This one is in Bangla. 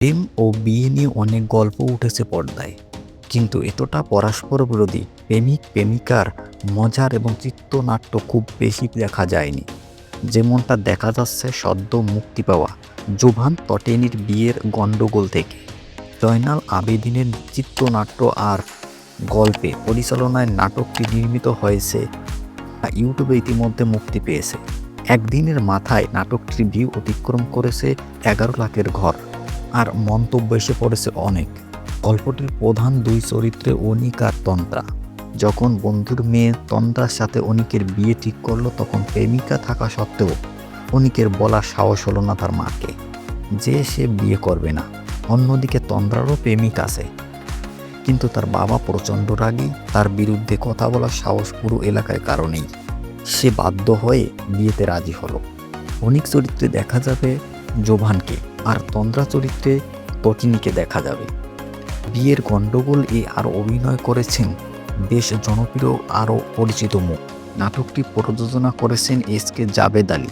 প্রেম ও বিয়ে নিয়ে অনেক গল্প উঠেছে পর্দায়। কিন্তু এতটা পরস্পর বিরোধী, প্রেমিক, প্রেমিকার মজার এবং চিত্রনাট্য খুব বেশি দেখা যায়নি। যেমনটা দেখা যাচ্ছে সদ্য মুক্তি পাওয়া জোভান তটেনির বিয়ের গণ্ডগোল থেকে। জয়নাল আবেদিনের চিত্রনাট্য আর গল্পে পরিচালনায় নাটকটি নির্মিত হয়েছে ইউটিউবে ইতিমধ্যে মুক্তি পেয়েছে। একদিনের মাথায় নাটকটির ভিউ অতিক্রম করেছে এগারো লাখের ঘর। আর মন্তব্য এসে পড়েছে অনেক। গল্পটির প্রধান দুই চরিত্রে অনিক আর তন্দ্রা। যখন বন্ধুর মেয়ে তন্দ্রার সাথে অনিকের বিয়ে ঠিক করল, তখন প্রেমিকা থাকা সত্ত্বেও অনিকের বলার সাহস হলো না তার মাকে। যে সে বিয়ে করবে না, অন্যদিকে তন্দ্রারও প্রেমিক আছে। কিন্তু তার বাবা প্রচণ্ড রাগী, তার বিরুদ্ধে কথা বলার সাহস পুরো এলাকায় কারণেই সে বাধ্য হয়ে বিয়েতে রাজি হলো। অনিক চরিত্রে দেখা যাবে জোভানকে। আর তন্দ্রা চরিত্রে তটিনীকে দেখা যাবে। বিয়ের গণ্ডগোল এ আর অভিনয় করেছেন বেশ জনপ্রিয় আরও পরিচিত মুখ। নাটকটি প্রযোজনা করেছেন এস কে জাবেদ আলী।